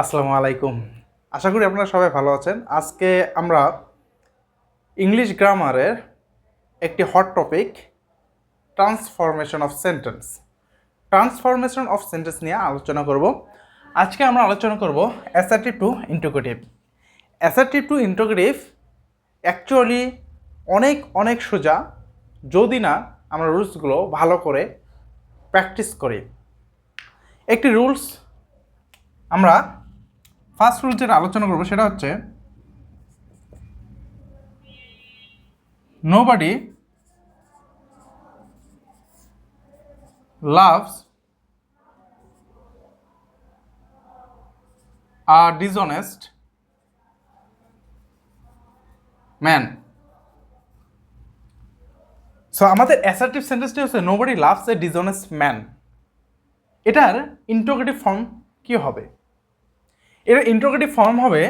আসসালামু আলাইকুম। আশা করি আপনারা সবাই ভালো আছেন। আজকে আমরা ইংলিশ গ্রামারের একটি hot topic transformation of sentence transformation of sentence নিয়ে আলোচনা করব। আজকে আমরা আলোচনা করব assertive to interrogative assertive to interrogative actually অনেক অনেক সোজা, যদি না আমরা রুলসগুলো ভালো করে প্র্যাকটিস করি। একটি রুলস আমরা ফার্স্ট রুল যেটা আলোচনা করব সেটা হচ্ছে nobody loves a dishonest man so আমাদের অ্যাসার্টিভ সেন্টেন্সটি হচ্ছে nobody loves a dishonest man এটার ইন্টোগ্রেটিভ ফর্ম কি হবে? এর ইন্টোগেটিভ ফর্ম হবে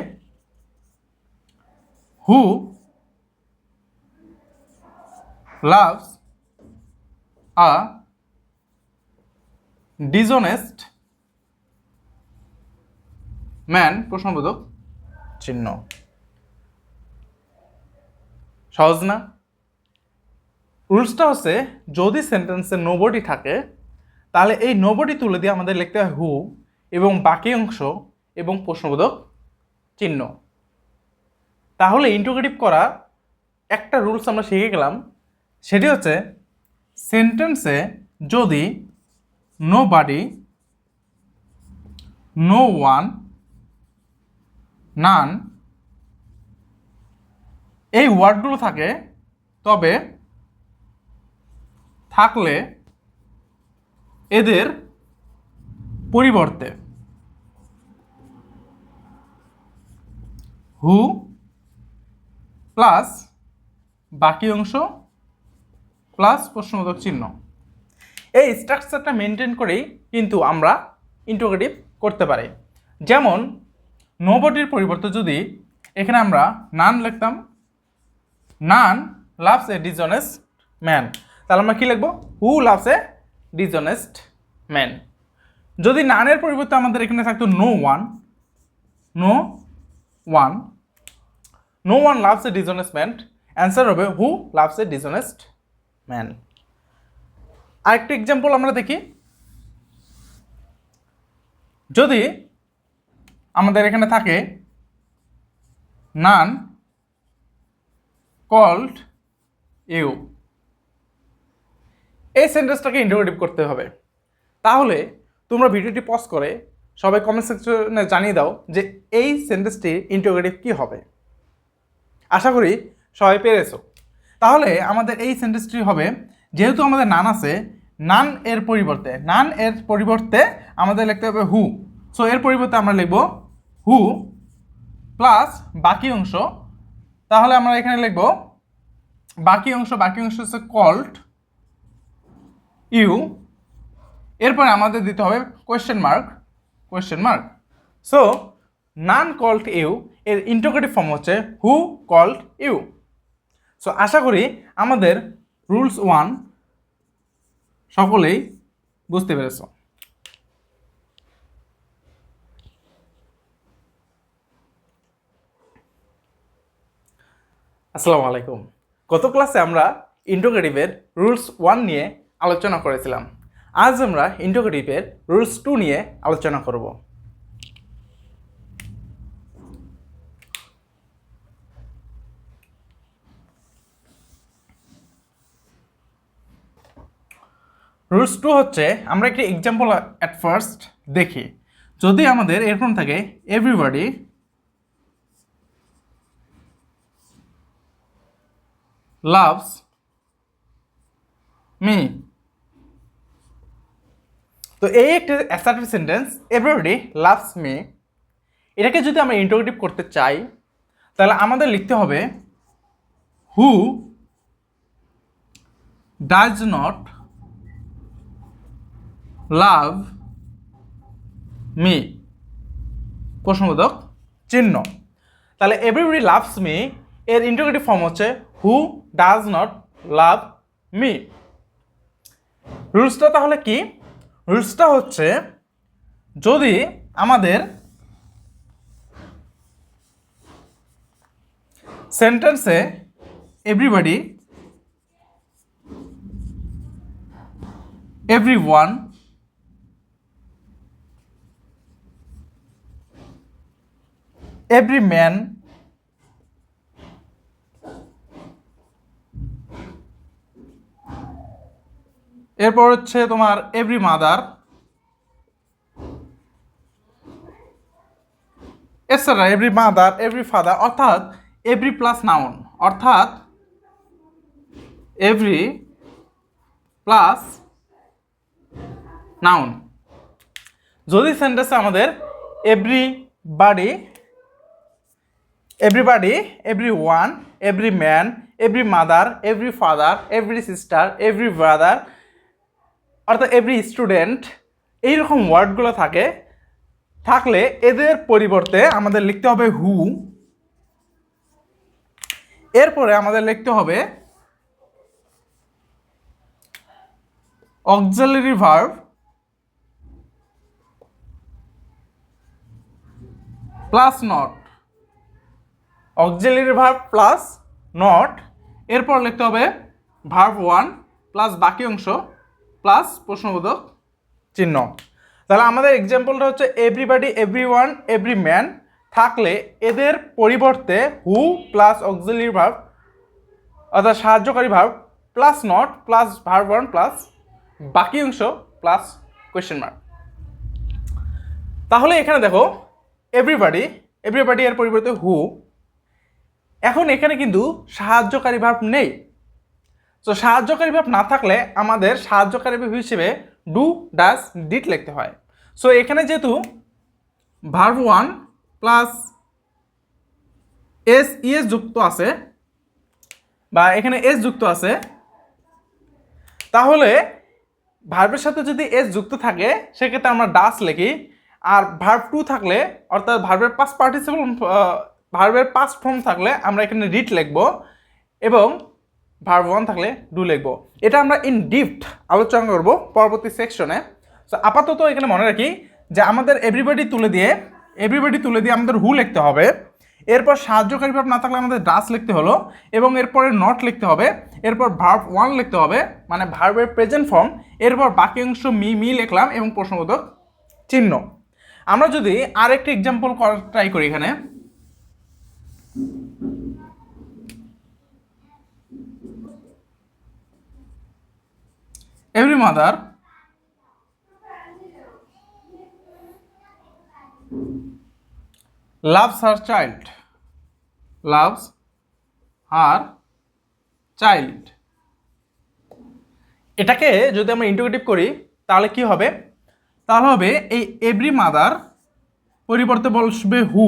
who loves a dishonest man প্রশ্নবোধক চিহ্ন। সহজ না? রুলসটা হচ্ছে, যদি সেন্টেন্সে নোবডি থাকে, তাহলে এই নোবডি তুলে দিয়ে আমাদের লিখতে হয় হু এবং বাকি অংশ এবং প্রশ্নবোধক চিহ্ন। তাহলে ইন্টোগেটিভ করা একটা রুলস আমরা শিখে গেলাম। সেটি হচ্ছে সেন্টেন্সে যদি nobody no one none এই ওয়ার্ডগুলো থাকে, তবে থাকলে এদের পরিবর্তে হু প্লাস বাকি অংশ প্লাস প্রশ্নবোধক চিহ্ন। এই স্ট্রাকচারটা মেনটেন করেই কিন্তু আমরা ইন্টোগেটিভ করতে পারি। যেমন নোবডির পরিবর্তে যদি এখানে আমরা নান লিখতাম none loves a dishonest man তাহলে আমরা কী লিখব? Who loves a dishonest man যদি নানের পরিবর্তে আমাদের এখানে থাকতো no one no one no one loves a dishonest man answer হবে who loves a dishonest man আরেকটা এক্সাম্পল আমরা দেখি। যদি আমাদের এখানে থাকে নান কল্ড ইউ এই সেন্টেন্সটাকে ইন্টারোগেটিভ করতে হবে। তাহলে তোমরা ভিডিওটি পজ করে সবাই কমেন্ট সেকশনে জানিয়ে দাও যে এই সেন্টেন্সটি ইন্টারোগেটিভ কী হবে। আশা করি সবাই পেরেছ। তাহলে আমাদের এই সেন্টেন্সটি হবে, যেহেতু আমাদের নান আছে, নান এর পরিবর্তে, নান এর পরিবর্তে আমাদের লিখতে হবে হু সো এর পরিবর্তে আমরা লিখব হু প্লাস বাকি অংশ। তাহলে আমরা এখানে লিখব বাকি অংশ বাকি অংশ হচ্ছে কল্ড ইউ এরপরে আমাদের দিতে হবে question mark question mark so none called you এর ইন্টোগেটিভ ফর্ম হচ্ছে হু কল্ড ইউ। সো আশা করি আমাদের রুলস ওয়ান সকলেই বুঝতে পেরেছ। আসসালামু আলাইকুম। গত ক্লাসে আমরা ইন্টোগেটিভের রুলস ওয়ান নিয়ে আলোচনা করেছিলাম। আজ আমরা ইন্টোগেটিভের রুলস টু নিয়ে আলোচনা করব। রুলস টু হচ্ছে আমরা একটি এক্সাম্পল অ্যাট ফার্স্ট দেখি। যদি আমাদের এরকম থাকে এভরিবডি লাভস মি তো এই একটি assertive sentence everybody loves me এটাকে যদি আমরা ইন্টোগেটিভ করতে চাই, তাহলে আমাদের লিখতে হবে who does not love, me, প্রশ্নবোধক চিহ্ন। তাহলে এভরিবডি লাভস মি এর ইন্টিগ্রেটিভ ফর্ম হচ্ছে who does not love me রুলসটা তাহলে কি? রুলসটা হচ্ছে যদি আমাদের সেন্টেন্সে everybody every one every man এরপর হচ্ছে তোমার এভরি মাদার এছাড়া এভরি মাদার এভরি ফাদার অর্থাৎ এভরি প্লাস নাউন অর্থাৎ এভরি প্লাস নাউন যদি সেন্টেন্সে আমাদের every body everybody every one every man every mother every father every sister every brother অর্থাৎ এভরি স্টুডেন্ট এইরকম ওয়ার্ডগুলো থাকে। থাকলে এদের পরিবর্তে আমাদের লিখতে হবে হু এরপরে আমাদের লিখতে হবে auxiliary verb plus not auxiliary verb plus not, এরপর লিখতে হবে ভার্ব ওয়ান প্লাস বাকি অংশ প্লাস প্রশ্নবোধক চিহ্ন। তাহলে আমাদের এক্সাম্পলটা হচ্ছে everybody every one every man থাকলে এদের পরিবর্তে হু প্লাস অক্সিলারি ভার্ব অর্থাৎ সাহায্যকারী verb plus not plus verb one plus বাকি অংশ প্লাস কোয়েশ্চেন মার্ক তাহলে এখানে দেখো এভরিবাডি এভরিবাডি এর পরিবর্তে হু এখন এখানে কিন্তু সাহায্যকারী ভার্ব নেই। তো সাহায্যকারী ভাব না থাকলে আমাদের সাহায্যকারী ভাব হিসেবে ডু ডাস ডিট লিখতে হয়। সো এখানে যেহেতু verb one plus S ES যুক্ত আছে বা এখানে এস যুক্ত আছে, তাহলে ভার্বের সাথে যদি এস যুক্ত থাকে, সেক্ষেত্রে আমরা ডাস লিখি। আর ভার্ব টু থাকলে, অর্থাৎ ভার্বের পাস পার্টিসিপল ভার্বের পাস ফর্ম থাকলে আমরা এখানে রিট লিখব এবং ভার্ব ওয়ান থাকলে ডু লিখব। এটা আমরা ইন ডিপথ আলোচনা করব পরবর্তী সেকশনে সো আপাতত এখানে মনে রাখি যে আমাদের এভরিবডি তুলে দিয়ে এভরিবডি তুলে দিয়ে আমাদের হু লিখতে হবে। এরপর সাহায্যকারী ভাব না থাকলে আমাদের ডাস লিখতে হলো এবং এরপরে নট লিখতে হবে। এরপর ভার্ব ওয়ান লিখতে হবে মানে ভার্বের প্রেজেন্ট ফর্ম এরপর বাকি অংশ মি মি লিখলাম এবং প্রশ্নবোধক চিহ্ন। আমরা যদি আরেকটি এক্সাম্পল ট্রাই করি এখানে। Every mother loves her child. Loves her child. এটাকে যদি আমরা ইন্টিগ্রেটিভ করি, তাহলে কি হবে? তাহলে হবে এই এভরি মাদার পরিবর্তে বসবে হু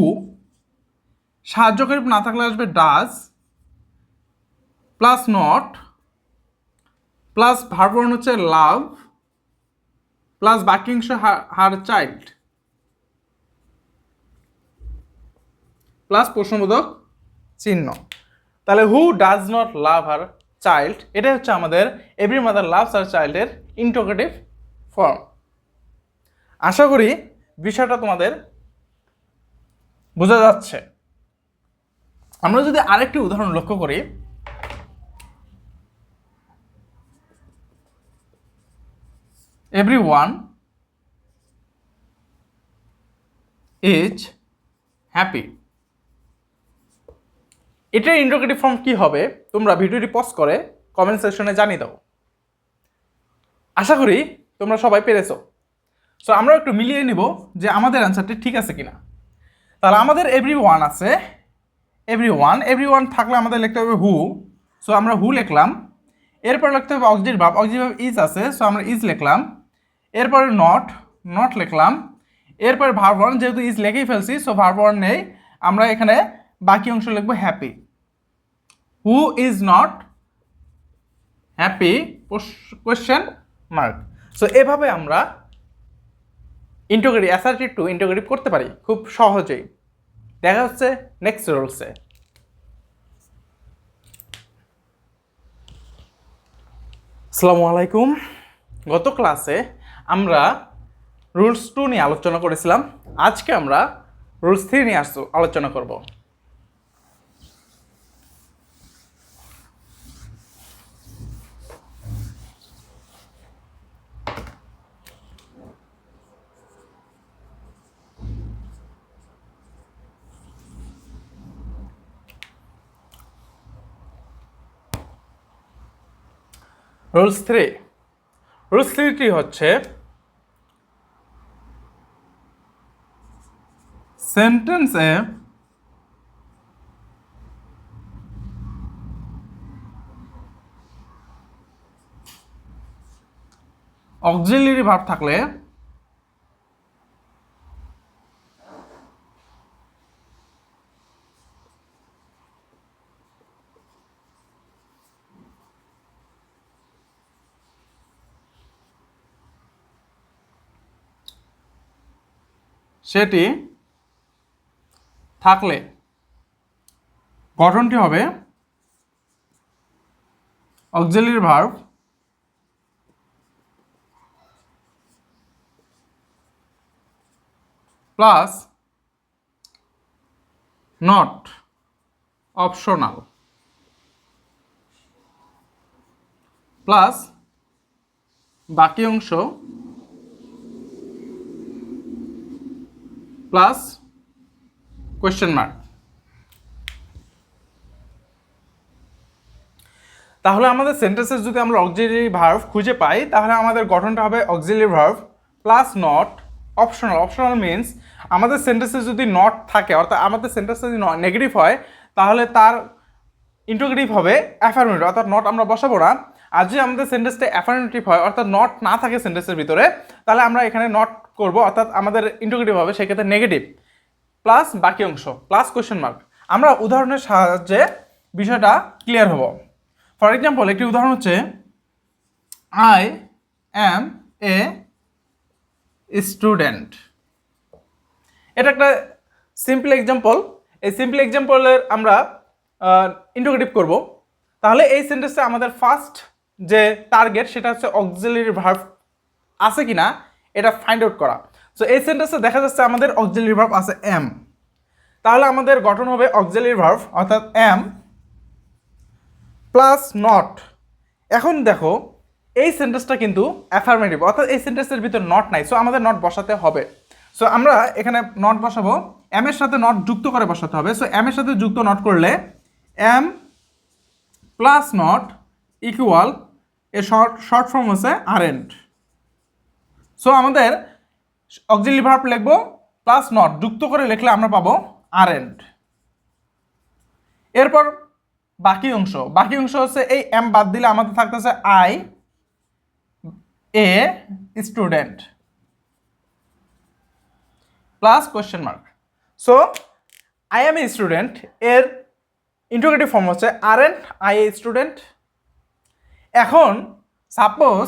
সাহায্যকারী না থাকলে আসবে does plus not plus verb one হচ্ছে লাভ প্লাস বাকি অংশ হার চাইল্ড প্লাস প্রশ্নবোধক চিহ্ন। তাহলে who does not love her child এটা হচ্ছে আমাদের এভরি মাদার লাভস আর চাইল্ডের ইন্টোগেটিভ ফর্ম আশা করি বিষয়টা তোমাদের বোঝা যাচ্ছে। আমরা যদি আরেকটি উদাহরণ লক্ষ্য করি everyone is happy. এটার ইন্ডোকেটিভ ফর্ম কি হবে? তোমরা ভিডিওটি পজ করে কমেন্ট সেকশনে জানিয়ে দাও। আশা করি তোমরা সবাই পেরেছ। সো আমরা একটু মিলিয়ে নিব যে আমাদের অ্যান্সারটি ঠিক আছে কিনা। তাহলে আমাদের এভরি ওয়ান আছে। এভরি ওয়ান এভরি ওয়ান থাকলে আমাদের লিখতে হবে হু সো আমরা হু লিখলাম। এরপর লিখতে হবে অক্সিড ভাব। অক্সিড ভাব ইজ আছে। সো আমরা ইজ লিখলাম। এরপরে নট নট লিখলাম। এরপর ভার্ব ওয়ান যেহেতু ইজ লিখেই ফেলছি সো ভার্ব ওয়ান নেই। আমরা এখানে বাকি অংশ লিখব happy who is not happy question mark so এভাবে আমরা ইন্টোগ্রেটিভ অ্যাসার্টিভ টু ইন্টোগ্রেটিভ করতে পারি, খুব সহজেই। দেখা হচ্ছে নেক্সট রুলসে আসসালামু আলাইকুম। গত ক্লাসে আমরা রুলস টু নিয়ে আলোচনা করেছিলাম। আজকে আমরা রুলস থ্রি নিয়ে আসছো আলোচনা করব। Rules three. রুলস থ্রিটি হচ্ছে সেন্টেন্সে অক্সিলারি ভার্ব থাকলে সেটি থাকলে গঠনটি হবে auxiliary verb plus not optional plus বাকি অংশ প্লাস কোয়েশ্চেন মার্ক তাহলে আমাদের সেন্টেন্সেস যদি আমরা অক্সিলারি ভার্ভ খুঁজে পাই, তাহলে আমাদের গঠনটা হবে auxiliary verb plus not optional optional means আমাদের সেন্টেন্সে যদি নট থাকে, অর্থাৎ আমাদের সেন্টেন্সে যদি নেগেটিভ হয়, তাহলে তার ইন্টোগেটিভ হবে অ্যাফার্মেটিভ অর্থাৎ নট আমরা বসাবো না। আর যদি আমাদের সেন্টেন্সটা অ্যাফার্মেটিভ হয়, অর্থাৎ নট না থাকে সেন্টেন্সের ভিতরে, তাহলে আমরা এখানে নট করব, অর্থাৎ আমাদের ইন্টোগেটিভ হবে, সেক্ষেত্রে নেগেটিভ প্লাস বাকি অংশ প্লাস কোয়েশ্চেন মার্ক আমরা উদাহরণের সাহায্যে বিষয়টা ক্লিয়ার হব। ফর এক্সাম্পল একটি উদাহরণ হচ্ছে আই অ্যাম এ স্টুডেন্ট এটা একটা সিম্পল এক্সাম্পল এই সিম্পল এক্সাম্পলের আমরা ইন্টোগেটিভ করব। তাহলে এই সেন্টেন্সে আমাদের ফার্স্ট যে টার্গেট সেটা হচ্ছে অক্সিলারি ভার্ব আছে কি না এটা ফাইন্ড আউট করা। সো এই সেন্টেন্সে দেখা যাচ্ছে আমাদের অক্সিলারি ভার্ব আছে এম তাহলে আমাদের গঠন হবে অক্সিলারি ভার্ব অর্থাৎ এম প্লাস নট এখন দেখো, এই সেন্টেন্সটা কিন্তু অ্যাফার্মেটিভ অর্থাৎ এই সেন্টেন্সের ভিতর নট নাই সো আমাদের নট বসাতে হবে। সো আমরা এখানে নট বসাবো এম এর সাথে নট যুক্ত করে বসাতে হবে। সো এম এর সাথে যুক্ত নট করলে এম প্লাস নট ইকুয়াল এর শর্ট শর্ট ফর্ম হচ্ছে আরেন্ট সো আমাদের অক্সিলি ভার্ব লিখব প্লাস নট যুক্ত করে লিখলে আমরা পাবো আর এন্ড এরপর বাকি অংশ বাকি অংশ হচ্ছে এই এম বাদ দিলে আমাদের থাকতেছে I a student plus question mark so I am a student এর ইন্টোগেটিভ ফর্ম হচ্ছে aren't I a student এখন সাপোজ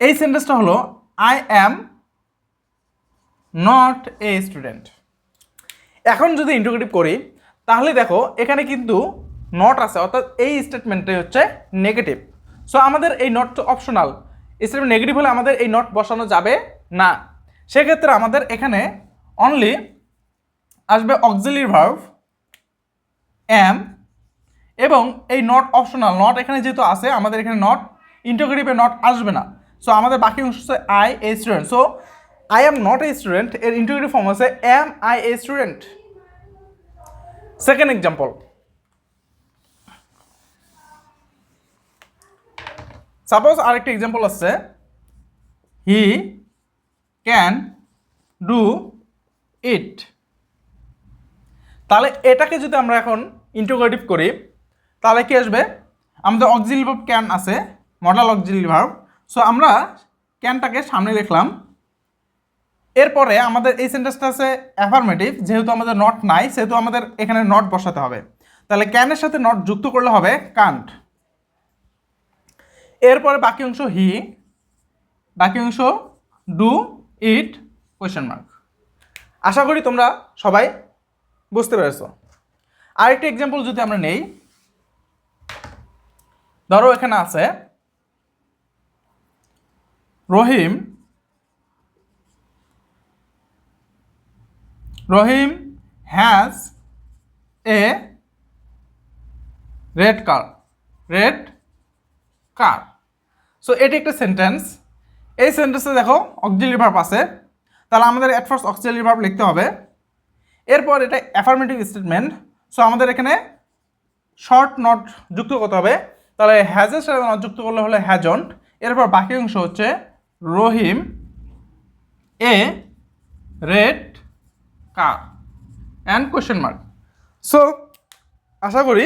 এই সেন্টেন্সটা হলো I am not a student এখন যদি ইন্টোগেটিভ করি, তাহলে দেখো, এখানে কিন্তু নট আছে, অর্থাৎ এই স্টেটমেন্টটাই হচ্ছে নেগেটিভ সো আমাদের এই নট অপশনাল স্টেটমেন্ট নেগেটিভ হলে আমাদের এই নট বসানো যাবে না। সেক্ষেত্রে আমাদের এখানে অনলি আসবে অক্সিলির ভার্ভ এম এবং এই নট অপশনাল নট এখানে যেহেতু আছে, আমাদের এখানে নট ইন্টোগ্রেটিভে নট আসবে না। সো আমাদের বাকি অংশ হচ্ছে I a student so I am not a student এর ইন্টোগ্রেটিভ ফর্ম হচ্ছে am I a student second example suppose আরেকটি এক্সাম্পল আছে। হি ক্যান ডু ইট তাহলে এটাকে যদি আমরা এখন ইন্টোগ্রেটিভ করি, তাহলে কি আসবে? আমাদের অক্সিলি ক্যান আছে মডাল অক্সিলি ভার্ব সো আমরা ক্যানটাকে সামনে লিখলাম এরপরে আমাদের এই সেন্টেন্সটা আছে অ্যাফার্মেটিভ যেহেতু আমাদের নট নাই, সেহেতু আমাদের এখানে নট বসাতে হবে। তাহলে ক্যানের সাথে নট যুক্ত করলে হবে কান্ট এরপরে বাকি অংশ হি বাকি অংশ ডু ইট কোয়েশ্চেন মার্ক আশা করি তোমরা সবাই বুঝতে পেরেছ। আরেকটি এক্সাম্পল যদি আমরা নেই, ধরো এখানে আছে Rahim Rahim has a red car red car so এটি একটা সেন্টেন্স এই সেন্টেন্সে দেখো অক্সিলারি ভার্ব আছে। তাহলে আমাদের অ্যাট ফার্স্ট অক্সিলারি ভার্ব লিখতে হবে। এরপর এটা অ্যাফার্মেটিভ স্টেটমেন্ট সো আমাদের এখানে শর্ট নট যুক্ত করতে হবে। তাহলে হ্যাজের সাথে নট যুক্ত করলে হলে হ্যাজন্ট এরপর বাকি অংশ হচ্ছে Rahim a red car? And question mark. So আশা করি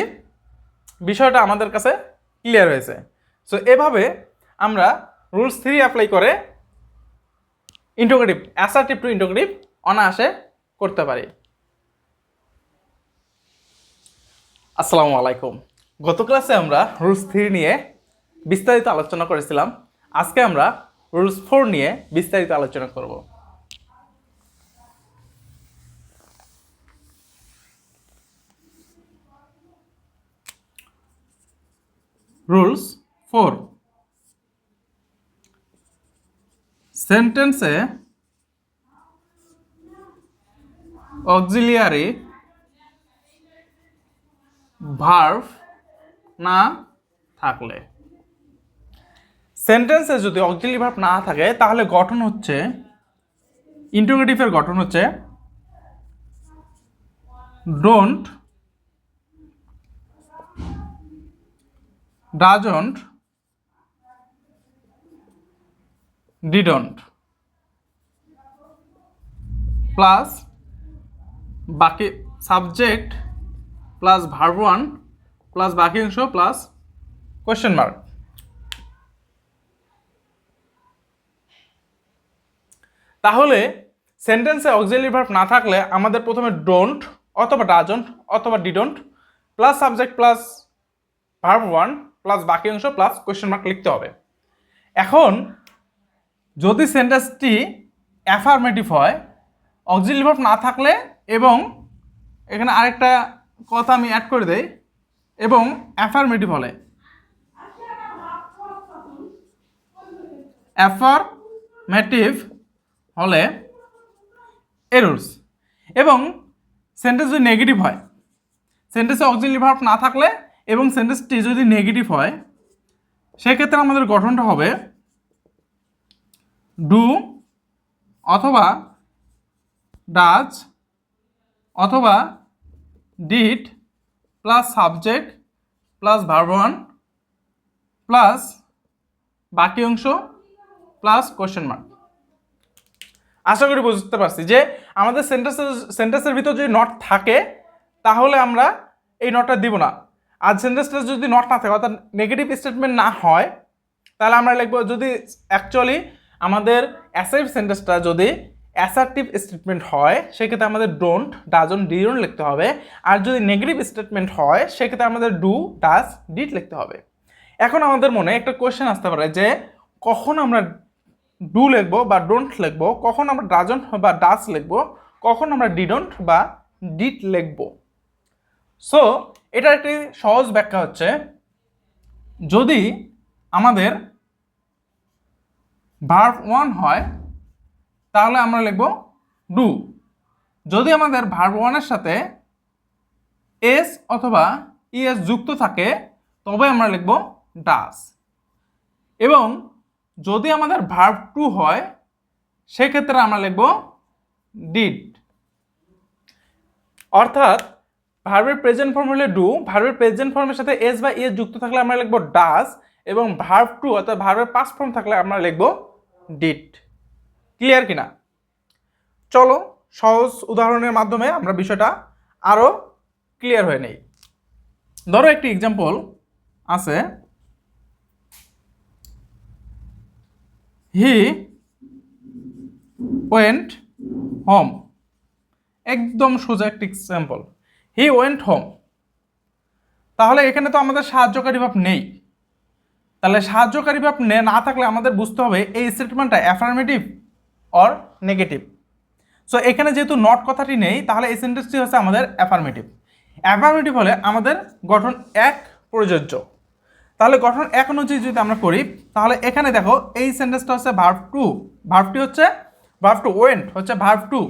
বিষয়টা আমাদের কাছে ক্লিয়ার হয়েছে। সো এভাবে আমরা রুলস থ্রি অ্যাপ্লাই করে ইন্টোগ্রেটিভ, অ্যাসার্টিভ টু ইন্টোগ্রেটিভ অনায়াসে করতে পারি। আসসালামু আলাইকুম। গত ক্লাসে আমরা রুলস থ্রি নিয়ে বিস্তারিত আলোচনা করেছিলাম। আজকে আমরা রুলস ফোর নিয়ে বিস্তারিত আলোচনা করব। রুলস ফোর সেন্টেন্সে অক্সিলিয়ারি ভার্ভ না থাকলে। সেন্টেন্সে যদি অক্সিলিয়ারি ভার্ভ না থাকে, তাহলে গঠন হচ্ছে ইন্টোগ্রেটিভের গঠন হচ্ছে ডোন্ট ডাজন্ট ডিডন্ট প্লাস বাকি subject plus verb one plus বাকি অংশ প্লাস কোয়েশ্চেন মার্ক তাহলে সেন্টেন্সে অক্সিলারি ভার্ব না থাকলে আমাদের প্রথমে ডোন্ট অথবা ডাজন্ট অথবা didn't plus subject plus verb one plus বাকি অংশ প্লাস কোয়েশ্চেন মার্ক লিখতে হবে। এখন যদি সেন্টেন্সটি অ্যাফার্মেটিভ হয় অক্সিলারি ভার্ব না থাকলে এবং এখানে আরেকটা কথা আমি অ্যাড করে দেই এবং অ্যাফার্মেটিভ হলে। অ্যাফার্মেটিভ হলে এরুলস এবং সেন্টেন্স যদি নেগেটিভ হয় সেন্টেন্সে অক্সিলারি ভার্ব না থাকলে এবং সেন্টেন্সটি যদি নেগেটিভ হয়, সেক্ষেত্রে আমাদের গঠনটা হবে ডু অথবা ডাজ অথবা did plus subject plus verb one plus বাকি অংশ প্লাস কোশ্চেন মার্ক আশা করি বুঝতে পারছি যে আমাদের সেন্টেন্সের সেন্টেন্সের ভিতর যদি নট থাকে, তাহলে আমরা এই নটটা দিব না। আর সেন্টেন্সটা যদি নট না থাকে, অর্থাৎ নেগেটিভ স্টেটমেন্ট না হয়, তাহলে আমরা লিখব যদি অ্যাকচুয়ালি আমাদের অ্যাসাইভ সেন্টেন্সটা যদি অ্যাসার্টিভ স্টেটমেন্ট হয়, সেক্ষেত্রে আমাদের ডোন্ট ডাজন ডিডন্ট লিখতে হবে। আর যদি নেগেটিভ স্টেটমেন্ট হয়, সেক্ষেত্রে আমাদের ডু ডাজ ডিড লিখতে হবে। এখন আমাদের মনে একটা কোয়েশ্চেন আসতে পারে যে কখন আমরা ডু লিখব বা ডোন্ট লিখব, কখন আমরা ডাজন্ট বা ডাস লিখব, কখন আমরা ডিডন্ট বা ডিট লিখব। সো এটার একটি সহজ ব্যাখ্যা হচ্ছে, যদি আমাদের ভার্ব ওয়ান হয়, তাহলে আমরা লিখব ডু যদি আমাদের ভার্ব ওয়ানের সাথে এস অথবা ইএস যুক্ত থাকে, তবে আমরা লিখব ডাস এবং যদি আমাদের ভার্ব টু হয়, সেক্ষেত্রে আমরা লিখব ডিড অর্থাৎ ভার্বের প্রেজেন্ট ফর্ম হলে ডু ভার্বের প্রেজেন্ট ফর্মের সাথে এস বা ইএস যুক্ত থাকলে আমরা লিখব ডাস এবং ভার্ব টু অর্থাৎ ভার্বের পাস্ট ফর্ম থাকলে আমরা লিখব ডিড ক্লিয়ার কিনা? চলো, সহজ উদাহরণের মাধ্যমে আমরা বিষয়টা আরও ক্লিয়ার হয়ে নেই। ধরো একটি এক্সাম্পল আছে। He went home. একদম সোজা একটি এক্সাম্পল হি ওয়েন্ট হোম। তাহলে এখানে তো আমাদের সাহায্যকারী ভাব নেই। তাহলে সাহায্যকারী ভাব নে- না থাকলে আমাদের বুঝতে হবে এই স্টেটমেন্টটা অ্যাফার্মেটিভ অর নেগেটিভ সো এখানে যেহেতু নট কথাটি নেই, তাহলে এই সেন্টেন্সটি হচ্ছে আমাদের অ্যাফার্মেটিভ অ্যাফার্মেটিভ হলে আমাদের গঠন এক প্রযোজ্য। তাহলে গঠন এক অনুযায়ী যদি আমরা করি, তাহলে এখানে দেখো এই সেন্টেন্সটা হচ্ছে ভার্ভ টু ভার্ভটি হচ্ছে ভার্ভ টু ওয়েন্ট হচ্ছে ভার্ভ টু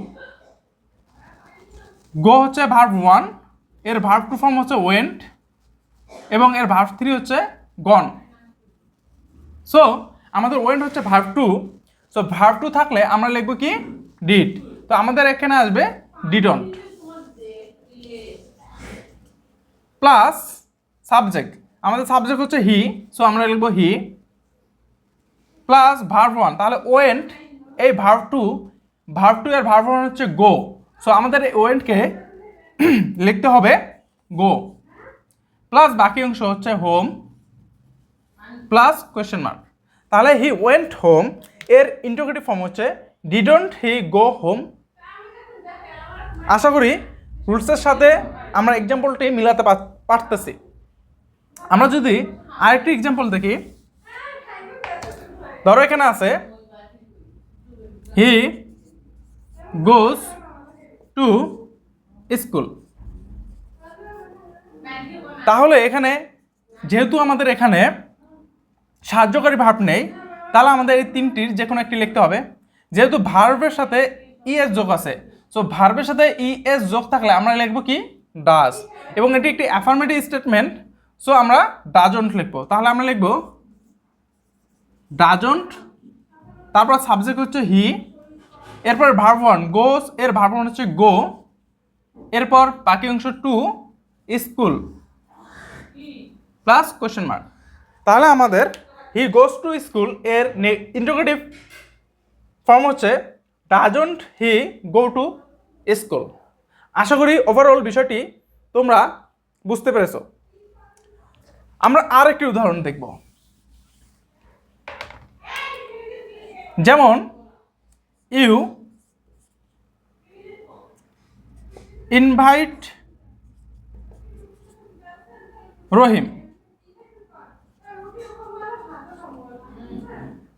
গো হচ্ছে ভার্ভ ওয়ানের ভার্ভ টু ফর্ম হচ্ছে ওয়েন্ট এবং এর ভার্ভ থ্রি হচ্ছে গন সো আমাদের ওয়েন্ট হচ্ছে verb two so verb two থাকলে আমরা লিখব কি? ডিড তো আমাদের এখানে আসবে ডিডন্ট প্লাস সাবজেক্ট আমাদের সাবজেক্ট হচ্ছে হি সো আমরা লিখব হি প্লাস ভার্ভ ওয়ান তাহলে ওয়েন্ট এই ভার্ভ টু ভার্ভ টু এর ভার্ভ ওয়ান হচ্ছে গো সো আমাদের এই ওয়েন্টকে লিখতে হবে গো প্লাস বাকি অংশ হচ্ছে হোম প্লাস কোয়েশ্চেন মার্ক তাহলে হি ওয়েন্ট হোম এর ইন্টোগ্রেটিভ ফর্ম হচ্ছে ডিডন্ট হি গো হোম আশা করি রুলসের সাথে আমরা এক্সাম্পলটি মিলাতে পারতেছি। আমরা যদি আরেকটি এক্সাম্পল দেখি। ধরো এখানে আছে হি গোজ টু স্কুল তাহলে এখানে যেহেতু আমাদের এখানে সাহায্যকারী ভার্ব নেই, তাহলে আমাদের এই তিনটির যে কোনো একটি লিখতে হবে। যেহেতু ভার্বের সাথে ইএস যোগ আছে সো ভার্বের সাথে ইএস যোগ থাকলে আমরা লিখব কি? ডাস এবং এটি একটি অ্যাফার্মেটিভ স্টেটমেন্ট সো আমরা ডাজন্ট লিখব। তাহলে আমরা লিখব ডাজন্ট, তারপর সাবজেক্ট হচ্ছে হি, এরপর ভার্ব ওয়ান গোস এর ভার্ব হচ্ছে গো এরপর বাকি অংশ to school plus question mark তাহলে আমাদের হি গোস টু স্কুলের ইন্টোগ্রেটিভ ফর্ম হচ্ছে doesn't he go to school আশা করি ওভারঅল বিষয়টি তোমরা বুঝতে পেরেছ। আমরা আর একটি উদাহরণ দেখব। যেমন ইউ ইনভাইট রহিম।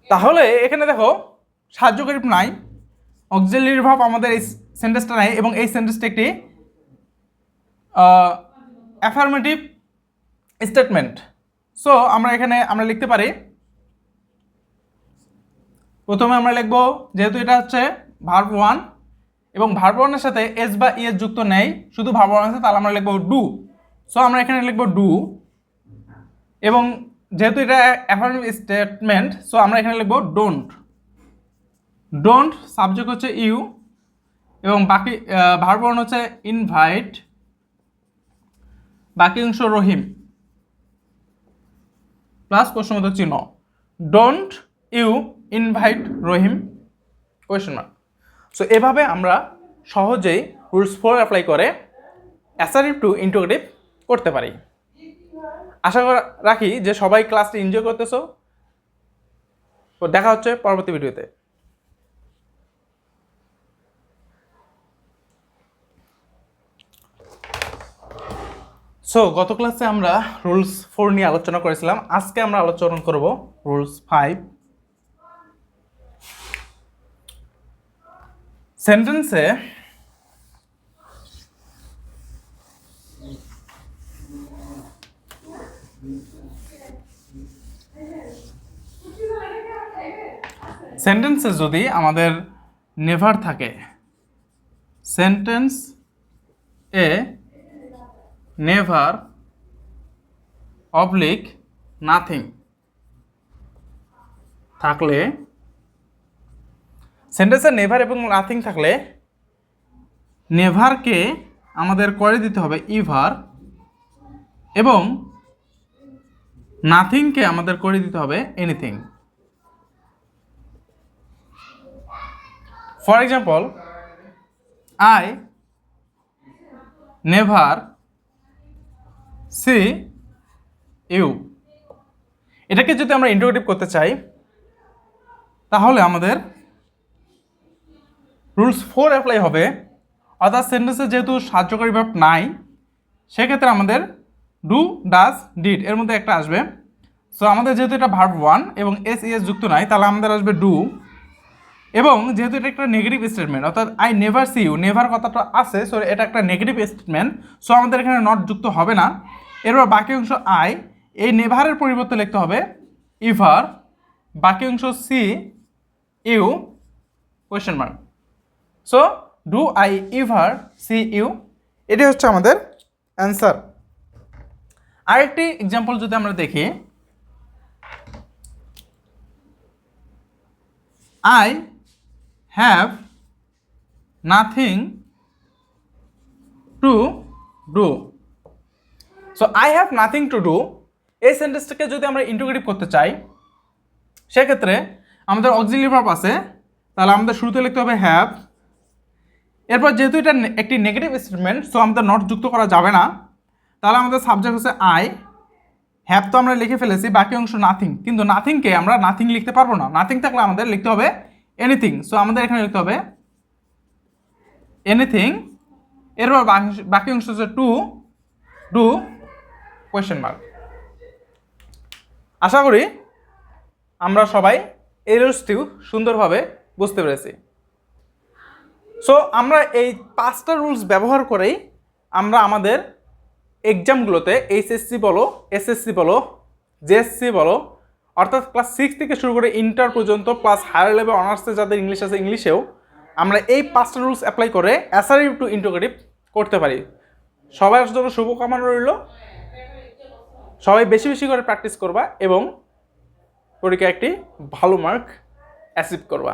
তাহলে এখানে দেখো সাহায্যকারী নাই অক্সিলারি ভাব আমাদের এই সেন্টেন্সটা নাই এবং এই সেন্টেন্সটা একটি অ্যাফার্মেটিভ স্টেটমেন্ট সো আমরা এখানে, আমরা লিখতে পারি, প্রথমে আমরা লিখব, যেহেতু এটা হচ্ছে ভার্ব ওয়ান এবং ভার্ব ওয়ানের সাথে এস বা ইএস যুক্ত নেই, শুধু ভার্ব ওয়ান আছে তাহলে আমরা লিখব ডু সো আমরা এখানে লিখব ডু এবং যেহেতু এটা অ্যাফার্মেটিভ স্টেটমেন্ট সো আমরা এখানে লিখব ডোন্ট ডোন্ট সাবজেক্ট হচ্ছে ইউ এবং বাকি ভার্ব ওয়ান হচ্ছে ইনভাইট বাকি অংশ রহিম। প্লাস মতো চিহ্ন don't you invite Rahim question mark so এভাবে আমরা সহজেই রুলস ফোর অ্যাপ্লাই করে অ্যাসারিভ টু ইন্টোগ্রেটিভ করতে পারি। আশা রাখি যে সবাই ক্লাসটি এনজয় করতেছো। তো দেখা হচ্ছে পরবর্তী ভিডিওতে সো গত ক্লাসে আমরা রুলস ফোর নিয়ে আলোচনা করেছিলাম। আজকে আমরা আলোচনা করব রুলস ফাইভ সেন্টেন্সে সেন্টেন্সে যদি আমাদের নেভার থাকে সেন্টেন্স এ নেভার অবলিক নাথিং থাকলে, সেন্টেন্সে নেভার এবং নাথিং থাকলে, নেভারকে আমাদের করে দিতে হবে ইভার এবং নাথিংকে আমাদের করে দিতে হবে anything. For example, I never see you. এটাকে যদি আমরা ইন্টোগ্রেটিভ করতে চাই, তাহলে আমাদের রুলস ফোর অ্যাপ্লাই হবে। অর্থাৎ সেন্টেন্সে যেহেতু সাহায্যকারী ভাব নাই, সেক্ষেত্রে আমাদের ডু ডাস ডিড এর মধ্যে একটা আসবে। সো আমাদের যেহেতু এটা ভার্ব ওয়ান এবং এস ইএস যুক্ত নাই, তাহলে আমাদের আসবে ডু এবং যেহেতু এটা একটা নেগেটিভ স্টেটমেন্ট অর্থাৎ I never see you never কথাটা আছে সো এটা একটা নেগেটিভ স্টেটমেন্ট সো আমাদের এখানে নট যুক্ত হবে না। এরপর বাকি অংশ আই এই নেভারের পরিবর্তে লিখতে হবে ইভার বাকি অংশ see you question mark so do I ever see you এটি হচ্ছে আমাদের অ্যান্সার আরেকটি এক্সাম্পল যদি আমরা দেখি I have nothing to do so I have nothing to do এই সেন্টেন্সটাকে যদি আমরা ইন্টিগ্রেটিভ করতে চাই, সেক্ষেত্রে আমাদের অক্সিলিয়ারি ভার্ব আছে। তাহলে আমাদের শুরুতে লিখতে হবে হ্যাভ এরপর যেহেতু এটা একটি নেগেটিভ স্টেটমেন্ট সো আমাদের নট যুক্ত করা যাবে না। তাহলে আমাদের সাবজেক্ট হচ্ছে আই হ্যাভ তো আমরা লিখে ফেলেছি, বাকি অংশ নাথিং কিন্তু নাথিংকে আমরা নাথিং লিখতে পারব না। নাথিং থাকলে আমাদের লিখতে হবে এনিথিং সো আমাদের এখানে লিখতে হবে এনিথিং এরপর বাকি অংশ হচ্ছে টু ডু কোয়েশ্চেন মার্ক আশা করি আমরা সবাই এই রুলসটিও সুন্দরভাবে বুঝতে পেরেছি। সো আমরা এই পাঁচটা রুলস ব্যবহার করেই আমরা আমাদের এক্সামগুলোতে এইচএসসি বলো এসএসসি বলো জেএসসি বলো, অর্থাৎ ক্লাস সিক্স থেকে শুরু করে ইন্টার পর্যন্ত প্লাস হায়ার লেভেল অনার্সে যাদের ইংলিশ আছে ইংলিশেও আমরা এই পাঁচটা রুলস অ্যাপ্লাই করে অ্যাসারিভ টু ইন্টোগ্রেটিভ করতে পারি। সবার জন্য শুভকামনা রইল। সবাই বেশি বেশি করে প্র্যাকটিস করবা এবং পরীক্ষায় একটি ভালো মার্ক অ্যাচিভ করবা।